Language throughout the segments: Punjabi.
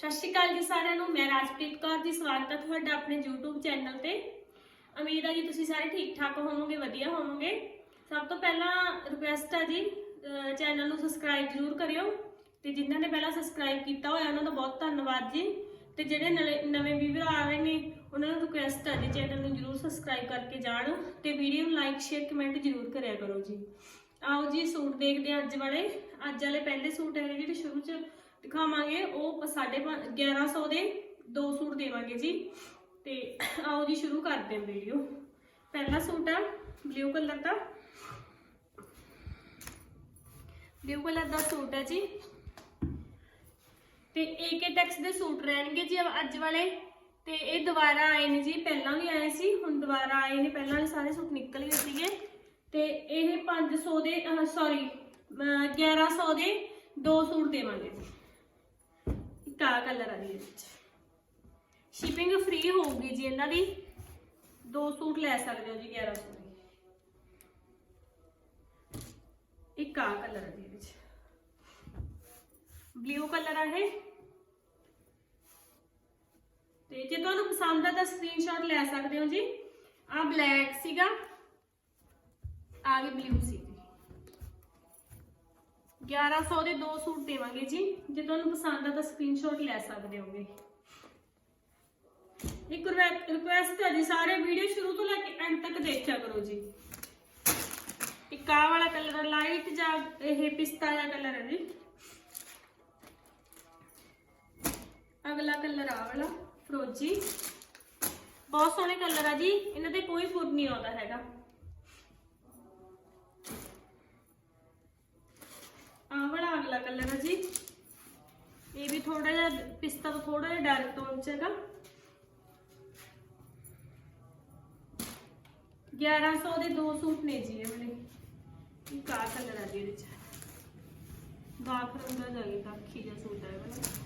ਸਤਿ ਸ਼੍ਰੀ ਅਕਾਲ ਜੀ ਸਾਰਿਆਂ ਨੂੰ, ਮੈਂ ਰਾਜਪ੍ਰੀਤ ਕੌਰ ਜੀ, ਸਵਾਗਤ ਹੈ ਤੁਹਾਡਾ ਆਪਣੇ YouTube ਚੈਨਲ ਤੇ। ਉਮੀਦ ਹੈ ਜੀ ਤੁਸੀਂ ਸਾਰੇ ਠੀਕ ਠਾਕ ਹੋਵੋਗੇ, ਵਧੀਆ ਹੋਵੋਗੇ। ਸਭ ਤੋਂ ਪਹਿਲਾਂ ਰਿਕੁਐਸਟ ਹੈ ਜੀ ਚੈਨਲ ਨੂੰ ਸਬਸਕ੍ਰਾਈਬ ਜ਼ਰੂਰ ਕਰਿਓ। ਤੇ ਜਿਨ੍ਹਾਂ ਨੇ ਪਹਿਲਾਂ ਸਬਸਕ੍ਰਾਈਬ ਕੀਤਾ ਹੋਇਆ, ਉਹਨਾਂ ਦਾ ਬਹੁਤ ਧੰਨਵਾਦ ਜੀ। ਤੇ ਜਿਹੜੇ ਨਲੇ- ਨਵੇਂ ਵੀਵਰ ਆ ਰਹੇ ਨੇ, ਉਹਨਾਂ ਨੂੰ ਰਿਕੁਐਸਟ ਹੈ ਜੀ ਚੈਨਲ ਨੂੰ ਜ਼ਰੂਰ ਸਬਸਕ੍ਰਾਈਬ ਕਰਕੇ ਜਾਣ ਤੇ ਵੀਡੀਓ ਨੂੰ ਲਾਈਕ ਸ਼ੇਅਰ ਕਮੈਂਟ ਜ਼ਰੂਰ ਕਰਿਆ ਕਰੋ ਜੀ। ਆਓ ਜੀ, ਸੂਟ ਦੇਖਦੇ ਹਾਂ ਅੱਜ ਵਾਲੇ। ਅੱਜ ਵਾਲੇ ਪਹਿਲੇ ਸੂਟ ਹੈ ਜਿਹੜੇ ਸ਼ੁਰੂ ਚ ਦਿਖਾਵਾਂਗੇ। ਉਹ 1150 ਦੇ ਦੋ ਸੂਟ ਦੇਵਾਂਗੇ ਜੀ। ਤੇ ਆਓ ਜੀ ਸ਼ੁਰੂ ਕਰਦੇ ਹਾਂ ਵੀਡੀਓ ਪਹਿਲਾ ਸੂਟ ਆ ਬਲੂ ਕਲਰ ਦਾ। ਬਲੂ ਕਲਰ ਦਾ ਸੂਟ ਹੈ ਜੀ। ਤੇ ਏਕੇ ਟੈਕਸ ਦੇ ਸੂਟ ਰਹਿਣਗੇ ਜੀ ਅੱਜ ਵਾਲੇ। ਤੇ ਇਹ ਦੁਬਾਰਾ ਆਏ ਨੇ ਜੀ, ਪਹਿਲਾਂ ਵੀ ਆਏ ਸੀ, ਹੁਣ ਦੁਬਾਰਾ ਆਏ ਨੇ। ਪਹਿਲਾਂ ਸਾਰੇ ਸੂਟ ਨਿਕਲ ਗਏ ਸੀਗੇ। ਤੇ ਇਹ 500 ਦੇ ਸੌਰੀ 1100 ਦੇ ਦੋ ਸੂਟ ਦੇਵਾਂਗੇ। ਜੀ ਇੱਕ ਕਲਰ ਆ ਜੀ ਸ਼ਿਪਿੰਗ ਫ੍ਰੀ ਹੋਊਗੀ ਜੀ, ਇਹਨਾਂ ਦੀ ਦੋ ਸੂਟ ਲੈ ਸਕਦੇ ਹੋ ਜੀ 1100 ਦੇ। ਇੱਕ ਆਹ ਕਲਰ ਆ ਵਿੱਚ। ਬਲੂ ਕਲਰ ਆ ਇਹ। ਤੇ ਜੇ ਤੁਹਾਨੂੰ ਪਸੰਦ ਆ ਤਾਂ ਸਕਰੀਨਸ਼ਾਟ ਲੈ ਸਕਦੇ ਹੋ ਜੀ। ਆ ਬਲੈਕ ਸੀਗਾ ਆ ਵੀ ਬਲੂ ਸੀ 1100 ਦੇ ਦੋ ਸੂਟ ਦੇਵਾਂਗੇ ਜੀ। ਜੇ ਤੁਹਾਨੂੰ ਪਸੰਦ ਆ ਤਾਂ ਸਕਰੀਨਸ਼ਾਟ ਲੈ ਸਕਦੇ ਹੋਗੇ। ਇੱਕ ਰਿਕੁਐਸਟ ਹੈ ਜੀ, ਸਾਰੇ ਵੀਡੀਓ ਸ਼ੁਰੂ ਤੋਂ ਲੈ ਕੇ ਐਂਡ ਤੱਕ ਦੇਖਿਆ ਕਰੋ ਜੀ। ਇੱਕ ਆਹ ਵਾਲਾ ਕਲਰ ਲਾਈਟ ਜਾਂ ਇਹ ਪਿਸਤਾ ਜਿਹਾ ਕਲਰ ਹੈ ਜੀ। ਅਗਲਾ ਕਲਰ ਆ ਵਾਲਾ, ਫਰੋਜੀ। ਬਹੁਤ ਸੋਹਣੇ ਕਲਰ ਆ ਜੀ, ਇਹਨਾਂ ਤੇ ਕੋਈ ਫੁੱਟ ਨਹੀਂ ਆਉਂਦਾ ਹੈਗਾ। ਜਿਹਾ 1100 ਦੇ ਦੋ ਸੂਟ ਨੇ ਜੀ ਇਹ ਵਾਲੇ। ਇੱਕ ਆਹ ਕਲਰ ਆ ਜੀ ਇਹਦੇ ਚ? ਬਾਕ ਰੰਗ ਦਾ ਜਾਈ ਤਾਂ ਜਿਹਾ ਸੂਟ ਹੈ ਵਾਲਾ।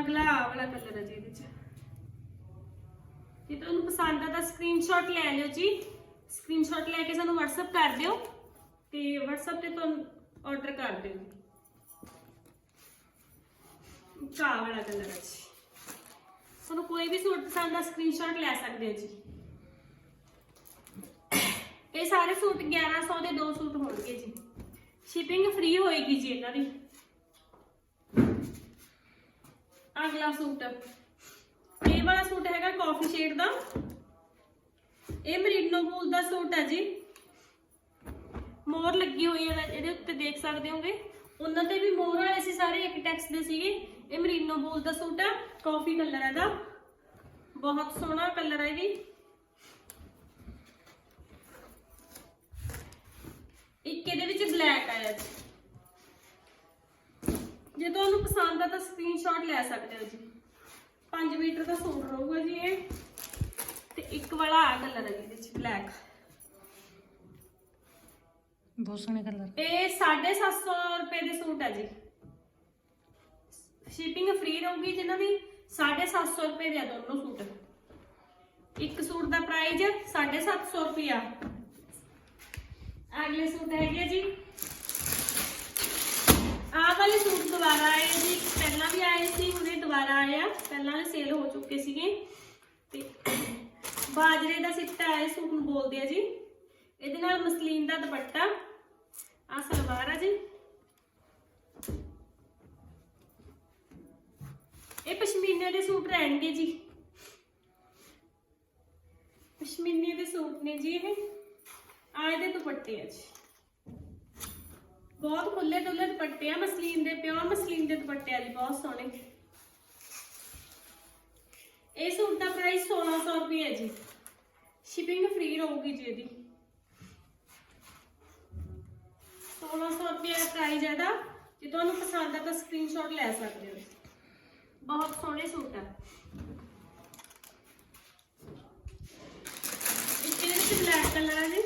ਅਗਲਾ ਆਹ ਵਾਲਾ ਕਲਰ ਹੈ ਜੀ ਇਹਦੇ ਚ। ਜੇ ਤੁਹਾਨੂੰ ਪਸੰਦ ਆ ਤਾਂ ਸਕਰੀਨਸ਼ਾਟ ਲੈ ਲਿਓ ਜੀ। ਸਕਰੀਨਸ਼ਾਟ ਲੈ ਕੇ ਸਾਨੂੰ WhatsApp ਕਰ ਦਿਓ। ਤੇ WhatsApp ਤੇ ਤੁਹਾਨੂੰ ਆਰਡਰ ਕਰ ਦਿਓ। ਕਾ ਵਾਲਾ ਕਲਰ ਹੈ ਜੀ। ਤੁਹਾਨੂੰ ਕੋਈ ਵੀ ਸੂਟ ਪਸੰਦ ਆ ਸਕਰੀਨਸ਼ਾਟ ਲੈ ਸਕਦੇ ਹੋ ਜੀ। ਇਹ ਸਾਰੇ ਸੂਟ 1100 ਦੇ ਦੋ ਸੂਟ ਹੋਣਗੇ ਜੀ। ਸ਼ਿਪਿੰਗ ਫ੍ਰੀ ਹੋਏਗੀ ਜੀ ਇਹਨਾਂ ਦੀ। ਅਗਲਾ ਸੂਟ। ਇਹ ਵਾਲਾ ਸੂਟ ਹੈਗਾ ਕਾਫੀ ਸ਼ੇਡ ਦਾ। ਇਹ ਮਰੀਨੋ ਵੂਲ ਦਾ ਸੂਟ ਹੈ ਜੀ। ਮੋਰ ਲੱਗੀ ਹੋਈ ਹੈ ਇਹਦੇ ਉੱਤੇ ਦੇਖ ਸਕਦੇ ਹੋਗੇ। ਉਹਨਾਂ ਤੇ ਵੀ ਮੋਰ ਵਾਲੇ ਸੀ ਸਾਰੇ, ਇੱਕ ਟੈਕਸ ਦੇ ਸੀਗੇ। ਇਹ ਮਰੀਨੋ ਵੂਲ ਦਾ ਸੂਟ ਹੈ ਕਾਫੀ ਕਲਰ ਹੈ ਦਾ ਬਹੁਤ ਸੋਹਣਾ ਕਲਰ ਹੈ ਵੀ। ਇੱਕ ਇਹਦੇ ਵਿੱਚ ਬਲੈਕ ਆਇਆ ਜੀ ਜੇ ਤੁਹਾਨੂੰ ਪਸੰਦ ਆ ਤਾਂ ਸਕਰੀਨਸ਼ਾਟ ਲੈ ਸਕਦੇ ਹੋ ਜੀ। 5 ਮੀਟਰ ਦਾ ਸੂਟ ਰਹੂਗਾ ਜੀ ਇਹ। ਤੇ ਇੱਕ ਵਾਲਾ ਆ ਕਲਰ ਹੈ ਇਹਦੇ ਵਿੱਚ ਬਲੈਕ ਬਹੁਤ ਸੋਹਣੇ ਕਲਰ ਇਹ 750 ਰੁਪਏ ਦੇ ਸੂਟ ਹੈ ਜੀ। ਸ਼ਿਪਿੰਗ ਫ੍ਰੀ ਰਹੂਗੀ ਜਿਨ੍ਹਾਂ ਦੀ 750 ਰੁਪਏ ਦੇ ਆ ਦੋਨੋਂ ਸੂਟ। ਇੱਕ ਸੂਟ ਦਾ ਪ੍ਰਾਈਸ 750 ਰੁਪਿਆ ਅਗਲੇ ਸੂਟ ਹੈਗੇ ਜੀ। ਆਹ ਵਾਲੇ ਸੂਟ ਦੁਬਾਰਾ ਆਏ ਜੀ। ਪਹਿਲਾਂ ਵੀ ਆਏ ਸੀ, ਹੁਣੇ ਦੁਬਾਰਾ ਆਏ ਪਹਿਲਾਂ ਸੇਲ ਹੋ ਚੁੱਕੇ ਸੀਗੇ। ਤੇ ਬਾਜਰੇ ਦਾ ਸਿੱਟਾ, ਇਹ ਸੂਟ ਨੂੰ ਬੋਲਦੇ ਆ ਜੀ। ਇਹਦੇ ਨਾਲ ਮਸਲੀਨ ਦਾ ਦੁਪੱਟਾ। ਆ ਸਲਵਾਰ ਆ ਜੀ। ਇਹ ਪਸ਼ਮੀਨੇ ਦੇ ਸੂਟ ਰਹਿਣਗੇ ਜੀ। ਪਸ਼ਮੀਨੇ ਦੇ ਸੂਟ ਨੇ ਜੀ ਇਹ। ਆ ਇਹਦੇ ਦੁਪੱਟੇ ਆ ਜੀ। ਬਹੁਤ ਖੁੱਲੇ ਡੁੱਲੇ ਦੁਪੱਟੇ ਆ, ਮਸਲੀਨ ਦੇ, ਪਿਓਰ ਮਸਲੀਨ ਦੇ ਦੁਪੱਟੇ ਆ ਜੀ, ਬਹੁਤ ਸੋਹਣੇ। ਇਹ ਸੂਟ ਦਾ ਪ੍ਰਾਈਸ 1600 ਰੁਪਏ ਹੈ ਜੀ। ਸ਼ਿਪਿੰਗ ਫ੍ਰੀ ਰਹੂਗੀ ਜੀ ਇਹਦੀ। 1600 ਰੁਪਏ ਦਾ ਪ੍ਰਾਈਸ ਹੈ ਦਾ ਜੇ ਤੁਹਾਨੂੰ ਪਸੰਦ ਆ ਤਾਂ ਸਕਰੀਨਸ਼ਾਟ ਲੈ ਸਕਦੇ ਹੋ। ਬਹੁਤ ਸੋਹਣੇ ਸੂਟ ਆ। ਇਹਦੇ ਵਿੱਚ ਬਲੈਕ ਕਲਰ ਹੈ ਜੀ।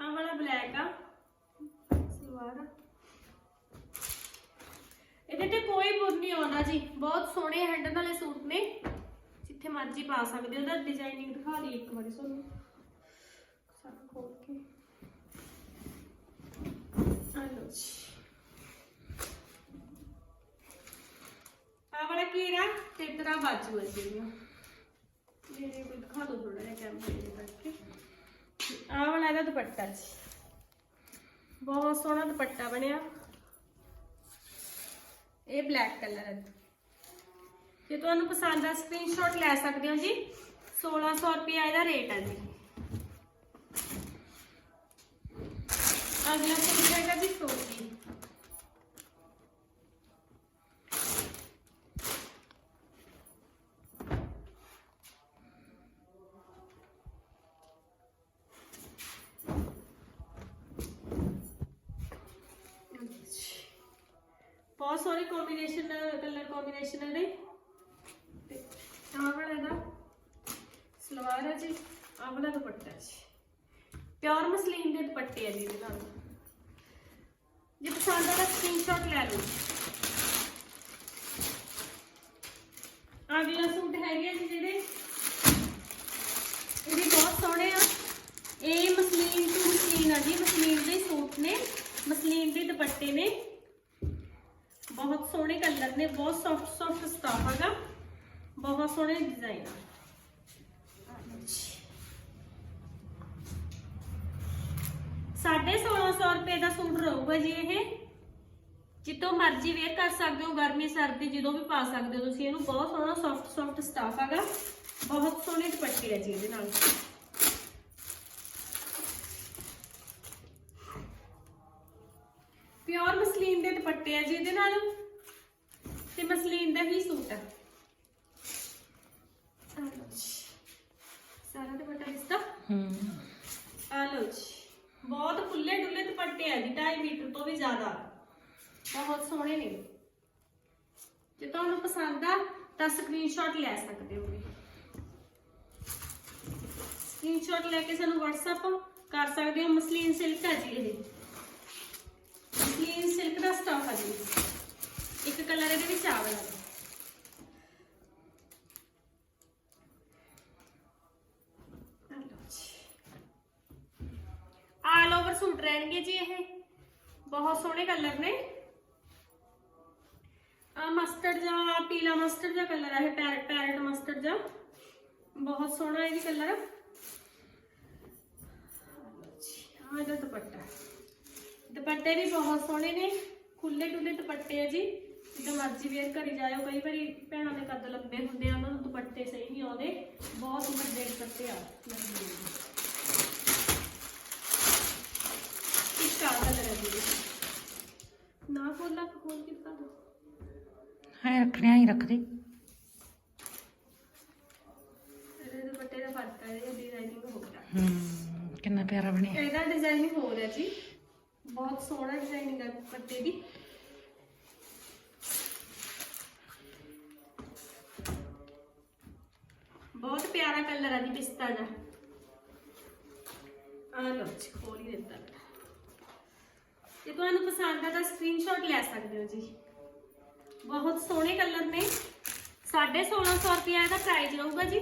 ਆਹ ਵਾਲਾ ਬਲੈਕ ਆ। ਸਲਵਾਰ ਇਹਦੇ ਤੇ ਕੋਈ ਬੁਰ ਨਹੀਂ ਆਉਂਦਾ ਜੀ। ਬਹੁਤ ਸੋਹਣੇ ਹੈਂਡਲ ਵਾਲੇ ਸੂਟ ਨੇ। ਜਿੱਥੇ ਮਰਜ਼ੀ ਪਾ ਸਕਦੇ ਹੋ। ਉਹਦਾ ਡਿਜ਼ਾਈਨਿੰਗ ਦਿਖਾ ਲਈ ਇੱਕ ਵਾਰੀ ਤੁਹਾਨੂੰ। ਸਾਰਾ ਖੋਲ ਕੇ। ਆ ਲਓ ਜੀ। ਆ ਵਾਲਾ ਕੀਰਾ ਤੇ ਤੇਰਾ ਬਾਜੂ ਹੈ ਜੀ ਮੇਰੇ ਕੋਲ ਦਿਖਾ ਦੋ ਥੋੜਾ ਜਿਹਾ ਕੈਮਰੇ ਦੇ ਕਰਕੇ। ਆ ਵਾਲਾ ਇਹਦਾ ਦੁਪੱਟਾ ਜੀ। ਬਹੁਤ ਸੋਹਣਾ ਦੁਪੱਟਾ ਬਣਿਆ। ਇਹ ਬਲੈਕ ਕਲਰ ਹੈ। ਜੇ ਤੁਹਾਨੂੰ ਪਸੰਦ ਆ ਸਕਰੀਨਸ਼ਾਟ ਲੈ ਸਕਦੇ ਹੋ ਜੀ। 1600 ਰੁਪਏ ਇਹਦਾ ਰੇਟ ਹੈ ਜੀ। ਅਗਲਾ ਸੂਟ ਹੈਗਾ ਜੀ ਸੋਟੀ ਬਹੁਤ ਸੋਹਣੀ ਕੰਬੀਨੇਸ਼ਨ ਕਲਰ ਕੰਬੀਨੇਸ਼ਨ ਹੈ ਨੇ ਤੇ ਆਹ ਵਾਲਾ ਦਾ ਸਲਵਾਰ ਹੈ ਜੀ, ਆਹ ਵਾਲਾ ਦੁਪੱਟਾ ਜੀ। ਪਿਓਰ ਮਸਲੀਨ ਦੇ ਦੁਪੱਟੇ ਆ ਜੀ ਇਹਦੇ ਨਾਲ। ਜੇ ਪਸੰਦ ਆ ਸਕਰੀਨਸ਼ਾਟ ਲੈ ਲਓ। ਅਗਲਾ ਸੂਟ ਹੈਗੇ ਜੀ ਜਿਹੜੇ। ਇਹ ਵੀ ਬਹੁਤ ਸੋਹਣੇ ਆ। ਇਹ ਮਸਲੀਨ ਟੂ ਮਸਲੀਨ ਆ ਜੀ। ਮਸਲੀਨ ਦੇ ਸੂਟ ਨੇ, ਮਸਲੀਨ ਦੇ ਦੁਪੱਟੇ ਨੇ। ਬਹੁਤ ਸੋਹਣੇ ਕਲਰ ਨੇ, ਬਹੁਤ ਸੌਫਟ ਸੌਫਟ ਸਟਾਫ ਹੈਗਾ। ਬਹੁਤ ਸੋਹਣੇ ਡਿਜ਼ਾਈਨ ਆ। ਸਾਢੇ 1600 ਰੁਪਏ ਦਾ ਸੂਟ ਰਹੂਗਾ ਜੀ ਇਹ। ਜਿੱਤੋਂ ਮਰਜ਼ੀ ਵੇਅਰ ਕਰ ਸਕਦੇ ਹੋ, ਗਰਮੀ, ਸਰਦੀ, ਜਦੋਂ ਵੀ ਪਾ ਸਕਦੇ ਹੋ ਤੁਸੀਂ। ਇਹਨੂੰ ਬਹੁਤ ਸੋਹਣਾ ਸੌਫਟ ਸੌਫਟ ਸਟਾਫ ਹੈਗਾ। ਬਹੁਤ ਸੋਹਣੇ ਦੁਪੱਟੇ ਆ ਜੀ ਇਹਦੇ ਨਾਲ। ਪਿਓਰ ਮਸਲੀਨ ਦੇ ਦੁਪੱਟੇ ਆ ਜੀ ਇਹਦੇ ਨਾਲ। ਤੇ ਮਸਲੀਨ ਦਾ ਹੀ ਸੂਟ ਆ ਆ ਲਓ ਜੀ। ਸਾਰਾ ਦੁਪੱਟਾ ਇਸਦਾ ਹੂੰ ਆ ਲਓ ਜੀ ਬਹੁਤ ਖੁੱਲੇ ਡੁੱਲੇ ਦੁਪੱਟੇ ਆ ਜੀ 2.5 ਮੀਟਰ ਤੋਂ ਵੀ ਜ਼ਿਆਦਾ। ਬਹੁਤ ਸੋਹਣੇ ਨੇ। ਜੇ ਤੁਹਾਨੂੰ ਪਸੰਦ ਆ, ਤਾਂ ਸਕਰੀਨਸ਼ਾਟ ਲੈ ਸਕਦੇ ਹੋਗੇ ਸਕਰੀਨਸ਼ਾਟ ਲੈ ਕੇ ਸਾਨੂੰ WhatsApp ਕਰ ਸਕਦੇ ਹੋ, ਮਸਲੀਨ ਸਿਲਕ ਹੈ ਜੀ ਇਹ। ਮਸਲੀਨ ਸਿਲਕ ਦਾ ਸਟਾਫ ਹੈ ਜੀ। ਇੱਕ ਕਲਰ ਇਹਦੇ ਵਿੱਚ ਆ ਵਾਲਾ ਆ ਲਓ ਜੀ ਆਲ ਓਵਰ ਸੂਟ ਰਹਿਣਗੇ ਜੀ ਇਹ। ਬਹੁਤ ਸੋਹਣੇ ਕਲਰ ਨੇ। ਆ ਮਸਟਰਡ ਜਾਂ ਪੀਲਾ ਮਸਟਰਡ ਜਾਂ ਕਲਰ ਹੈ ਪੈਰਟ ਪੈਰਟ ਮਸਟਰਡ ਜਾਂ। ਬਹੁਤ ਸੋਹਣਾ ਇਹ ਕਲਰ। ਆ ਇਹਦਾ ਦੁਪੱਟਾ। ਦੁਪੱਟੇ ਵੀ ਬਹੁਤ ਸੋਹਣੇ ਨੇ। ਖੁੱਲੇ ਡੁੱਲੇ ਦੁਪੱਟੇ ਆ ਜੀ। ਜਿੱਦਾਂ ਮਰਜ਼ੀ ਵੇਅਰ ਕਰੀ ਜਾਇਓ। ਕਈ ਵਾਰੀ ਭੈਣਾਂ ਦੇ ਕੱਦ ਲੰਬੇ ਹੁੰਦੇ ਆ, ਉਹਨਾਂ ਨੂੰ ਦੁਪੱਟੇ ਸਹੀ ਨਹੀਂ ਆਉਂਦੇ। ਬਹੁਤ ਵੱਡੇ ਦੁਪੱਟੇ ਆ। ਕਾ ਕਲਰ ਹੈ ਜੀ ਨਾ ਖੋਲਾ ਖੋਲ ਕੇ ਦਿਖਾ ਦੋ? ਹਾਂ ਰੱਖਣਿਆ ਹੀ ਰੱਖਦੇ। ਇਹਦੇ ਦੁਪੱਟੇ ਦਾ ਫ਼ਰਕ ਹੈ ਇਹ ਡਿਜ਼ਾਈਨਿੰਗ ਹੋ ਗਿਆ। ਹੂੰ ਕਿੰਨਾ ਪਿਆਰਾ ਬਣਿਆ। ਇਹਦਾ ਡਿਜ਼ਾਈਨਿੰਗ ਹੋ ਰਿਹਾ ਜੀ। ਬਹੁਤ ਸੋਹਣਾ ਡਿਜ਼ਾਈਨਿੰਗ ਹੈ ਦੁਪੱਟੇ ਦੀ। ਬਹੁਤ ਪਿਆਰਾ ਕਲਰ ਹੈ ਜੀ ਪਿਸਤਾ ਦਾ। ਆ ਲਓ ਜੀ ਖੋਲ ਹੀ ਦਿੱਤਾ। ਜੇ ਤੁਹਾਨੂੰ ਪਸੰਦ ਆ ਤਾਂ ਸਕਰੀਨਸ਼ਾਟ ਲੈ ਸਕਦੇ ਹੋ ਜੀ। ਬਹੁਤ ਸੋਹਣੇ ਕਲਰ ਨੇ। 1650 ਰੁਪਏ ਇਹਦਾ ਪ੍ਰਾਈਸ ਰਹੂਗਾ ਜੀ।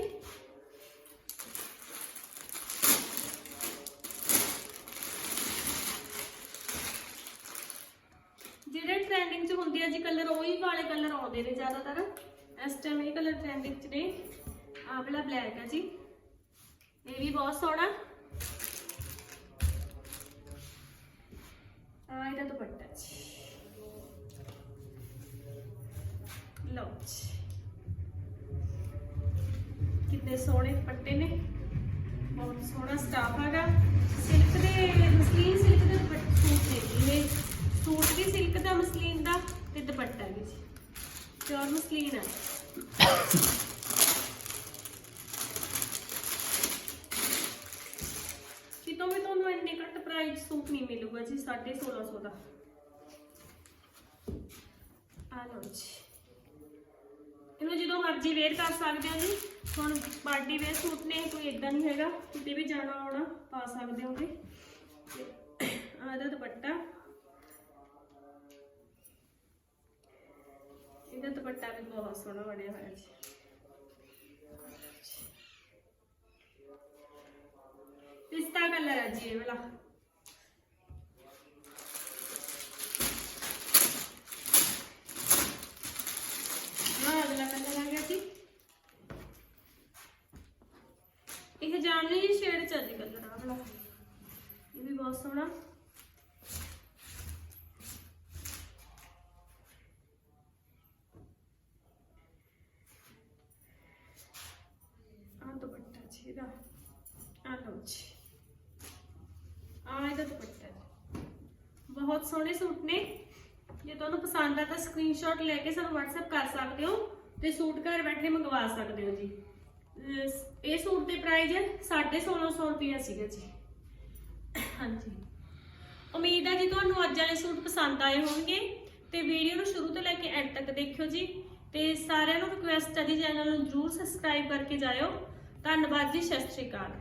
ਜਿਹੜੇ ਟ੍ਰੈਂਡਿੰਗ 'ਚ ਹੁੰਦੇ ਆ ਜੀ ਕਲਰ ਉਹੀ ਵਾਲੇ ਕਲਰ ਆਉਂਦੇ ਨੇ ਜ਼ਿਆਦਾਤਰ। ਇਸ ਟਾਈਮ ਇਹ ਕਲਰ ਟ੍ਰੈਂਡਿੰਗ 'ਚ ਨੇ। ਆਹ ਵਾਲਾ ਬਲੈਕ ਆ ਜੀ। ਇਹ ਵੀ ਬਹੁਤ ਸੋਹਣਾ। ਆ ਇਹਦਾ ਦੁਪੱਟਾ ਜੀ ਲਓ ਜੀ ਕਿੰਨੇ ਸੋਹਣੇ ਦੁਪੱਟੇ ਨੇ ਬਹੁਤ ਸੋਹਣਾ ਸਟਾਫ ਹੈਗਾ ਸਿਲਕ ਦੇ ਮਸਲੀਨ ਸਿਲਕ ਦੇ ਦੁਪੱਟੇ ਸੂਟ ਨੇ ਇਹ ਸੂਟ ਵੀ ਸਿਲਕ ਦਾ ਮਸਲੀਨ ਦਾ ਤੇ ਦੁਪੱਟਾ ਵੀ ਜੀ ਪਿਓਰ ਮਸਲੀਨ ਹੈ ਇੰਨੇ ਘੱਟ ਪ੍ਰਾਈਸ ਸੂਟ ਨਹੀਂ ਮਿਲੂਗਾ ਜੀ 1650 ਦਾ। ਆ ਲਓ ਜੀ। ਇਹਨੂੰ ਜਦੋਂ ਮਰਜ਼ੀ ਵੇਅਰ ਕਰ ਸਕਦੇ ਹੋ ਜੀ। ਹੁਣ ਪਾਰਟੀ ਵੇਅਰ ਸੂਟ ਨੇ, ਕੋਈ ਇਦਾਂ ਨਹੀਂ ਹੈਗਾ। ਕਿਤੇ ਵੀ ਜਾਣਾ ਆਉਣਾ, ਪਾ ਸਕਦੇ ਹੋਗੇ। ਤੇ ਇਹਦਾ ਦੁਪੱਟਾ। ਇਹਦਾ ਦੁਪੱਟਾ ਵੀ ਬਹੁਤ ਸੋਹਣਾ ਬਣਿਆ ਹੋਇਆ ਜੀ। ਪਿਸਤਾ ਕਲਰ ਹੈ ਜੀ ਇਹ ਵਾਲਾ ਆਹ ਅਗਲਾ ਕਲਰ ਆ ਗਿਆ ਜੀ ਇਹ ਜਾਮਨੀ ਜੀ ਸ਼ੇਡ ਚ ਆ ਜੀ ਕਲਰ ਆ ਵਾਲਾ ਇਹ ਵੀ ਬਹੁਤ ਸੋਹਣਾ ਆ ਦੁਪੱਟਾ ਜੀ ਇਹਦਾ ਆ ਲਓ ਜੀ ਆ ਇਹਦਾ ਦੁਪੱਟਾ ਜੀ ਬਹੁਤ ਸੋਹਣੇ ਸੂਟ ਨੇ। ਜੇ ਤੁਹਾਨੂੰ ਪਸੰਦ ਆ ਤਾਂ ਸਕਰੀਨਸ਼ਾਟ ਲੈ ਕੇ ਸਾਨੂੰ WhatsApp ਕਰ ਸਕਦੇ ਹੋ ਤੇ ਸੂਟ ਘਰ ਬੈਠੇ ਮੰਗਵਾ ਸਕਦੇ ਹੋ ਜੀ। ਇਹ ਸੂਟ ਦੇ ਪ੍ਰਾਈਸ 1650 ਰੁਪਏ ਸੀਗਾ ਜੀ। ਹਾਂਜੀ। ਉਮੀਦ ਹੈ ਜੀ ਤੁਹਾਨੂੰ ਅੱਜ ਵਾਲੇ ਸੂਟ ਪਸੰਦ ਆਏ ਹੋਣਗੇ ਤੇ ਵੀਡੀਓ ਨੂੰ ਸ਼ੁਰੂ ਤੋਂ ਲੈ ਕੇ ਐਂਡ ਤੱਕ ਦੇਖਿਓ ਜੀ। ਤੇ ਸਾਰਿਆਂ ਨੂੰ ਰਿਕੁਐਸਟ ਹੈ ਜੀ, ਚੈਨਲ ਨੂੰ ਜਰੂਰ ਸਬਸਕ੍ਰਾਈਬ ਕਰਕੇ ਜਾਇਓ। ਧੰਨਵਾਦ ਜੀ, ਸਤਿ ਸ਼੍ਰੀ ਅਕਾਲ।